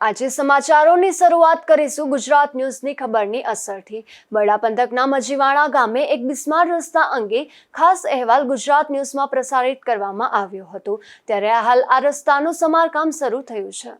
આજે સમાચારોની શરૂઆત કરીશું ગુજરાત ન્યૂઝની ખબરની અસરથી. બરડા પંથકના મજીવાણા ગામે એક બિસ્માર રસ્તા અંગે ખાસ અહેવાલ ગુજરાત ન્યૂઝમાં પ્રસારિત કરવામાં આવ્યો હતો. ત્યારે હાલ આ રસ્તાનું સમારકામ શરૂ થયું છે.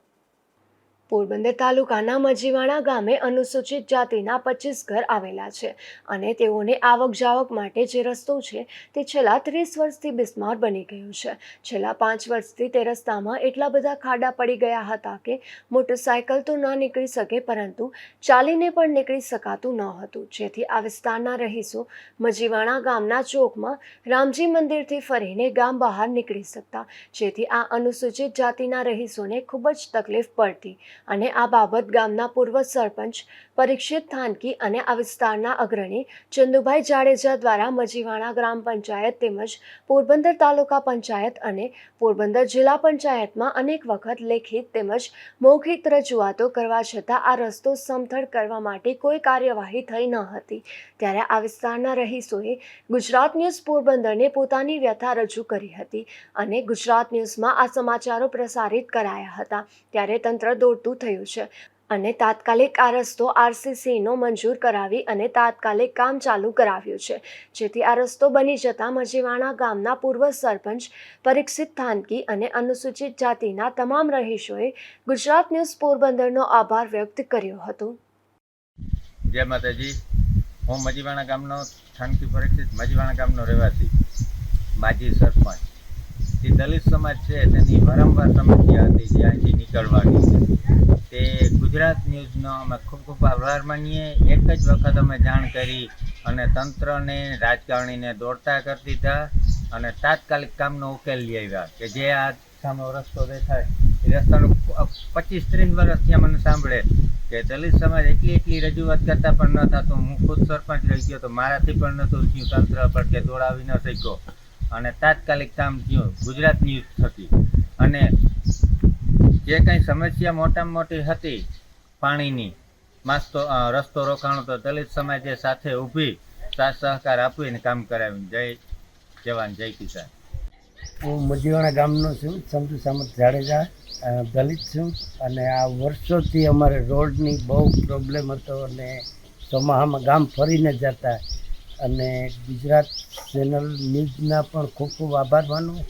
પોરબંદર તાલુકાના મજીવાણા ગામે અનુસૂચિત જાતિના પચીસ ઘર આવેલા છે અને તેઓને આવક જાવક માટે જે રસ્તો છે તે છેલ્લા ત્રીસ વર્ષથી બિસ્માર બની ગયો છે. છેલ્લા પાંચ વર્ષથી તે રસ્તામાં એટલા બધા ખાડા પડી ગયા હતા કે મોટરસાયકલ તો ન નીકળી શકે પરંતુ ચાલીને પણ નીકળી શકાતું ન હતું. જેથી આ વિસ્તારના રહીશો મજીવાણા ગામના ચોકમાં રામજી મંદિરથી ફરીને ગામ બહાર નીકળી શકતા. જેથી આ અનુસૂચિત જાતિના રહીશોને ખૂબ જ તકલીફ પડતી અને આ બાબત ગામના પૂર્વ સરપંચ પરીક્ષિત થાનકી અને આ વિસ્તારના અગ્રણી ચંદુભાઈ જાડેજા દ્વારા મજીવાણા ગ્રામ પંચાયત તેમજ પોરબંદર તાલુકા પંચાયત અને પોરબંદર જિલ્લા પંચાયતમાં અનેક વખત લેખિત તેમજ મૌખિક રજૂઆતો કરવા છતાં આ રસ્તો સમથળ કરવા માટે કોઈ કાર્યવાહી થઈ ન હતી. ત્યારે આ વિસ્તારના રહીશોએ ગુજરાત ન્યૂઝ પોરબંદરને પોતાની વ્યથા રજૂ કરી હતી અને ગુજરાત ન્યૂઝમાં આ સમાચારો પ્રસારિત કરાયા હતા. ત્યારે તંત્ર દોડતું થયું છે. અને તાત્કાલિક આ રસ્તો આરસીસીનો મંજૂર કરાવી અને તાત્કાલિક કામ ચાલુ કરાવ્યું છે. જેથી આ રસ્તો બની જતા મજીવાણા ગામના પૂર્વ સરપંચ પરીક્ષિત થાનકી અને અનુસૂચિત જાતિના તમામ રહીશોએ ગુજરાત ન્યૂઝ પોરબંદરનો આભાર વ્યક્ત કર્યો હતો. જય માતાજી. હું મજીવાણા ગામનો, થાનકી પરીક્ષિત મજીવાણા ગામનો રહેવાસી, માજી સરપંચ. જે દલિત સમાજ છે, તેની વારંવાર સમસ્યા હતી જે નીકળવાની તે ગુજરાત ન્યૂઝનો અમે ખૂબ ખૂબ આભાર માનીએ. એક જ વખત અમે જાણ કરી અને તંત્રને, રાજકારણીને દોડતા કરી દીધા અને તાત્કાલિક કામનો ઉકેલ લઈ આવ્યા કે જે આ સામે રસ્તો દેખાય. એ રસ્તાનું પચીસ ત્રીસ વર્ષથી મને સાંભળે કે દલિત સમાજ એટલી એટલી રજૂઆત કરતા પણ ન થતું. હું ખુદ સરપંચ રહી ગયો તો મારાથી પણ નહોતું થયું તંત્ર પર કે દોડાવી ન શક્યો. અને તાત્કાલિક કામ થયું. ગુજરાત ન્યૂઝ થકી અને જે કંઈ સમસ્યા મોટામાં મોટી હતી પાણીની, માસ્તો રસ્તો રોકાણો તો દલિત સમાજે સાથે ઊભી સાથ સહકાર આપીને કામ કરાવ્યું. જય જવાન, જય કિસાન. હું મજીવાણા ગામનો છું સંતુ સામત જાડેજા દલિત છું. અને આ વર્ષોથી અમારે રોડની બહુ પ્રોબ્લેમ હતો અને ચોમાહામાં ગામ ફરીને જતા અને ગુજરાત ચેનલ ન્યૂઝના પણ ખૂબ ખૂબ આભાર માનું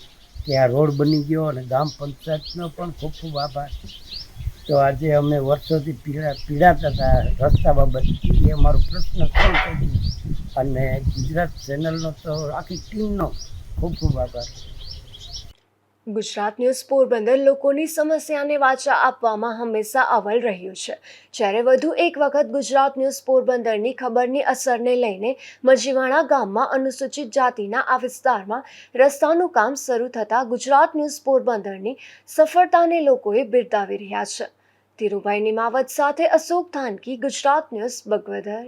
કે આ રોડ બની ગયો અને ગામ પંચાયતનો પણ ખૂબ ખૂબ આભાર. તો આજે અમે વર્ષોથી પીડા, પીડાતા હતા રસ્તા બાબત. એ અમારો પ્રશ્ન સોલ્વ અને ગુજરાત ચેનલનો તો આખી ટીમનો ખૂબ ખૂબ આભાર. ગુજરાત ન્યૂઝ પોરબંદર લોકોની સમસ્યાને વાચા આપવામાં હંમેશા અવલ રહ્યું છે. જ્યારે વધુ એક વખત ગુજરાત ન્યૂઝ પોરબંદરની ખબરની અસરને લઈને મજીવાણા ગામમાં અનુસૂચિત જાતિના આ વિસ્તારમાં રસ્તાનું કામ શરૂ થતાં ગુજરાત ન્યૂઝ પોરબંદરની સફળતાને લોકોએ બિરદાવી રહ્યા છે. ધીરુભાઈ નિમાવત સાથે અશોક થાનકી ગુજરાત ન્યૂઝ, બગવદર.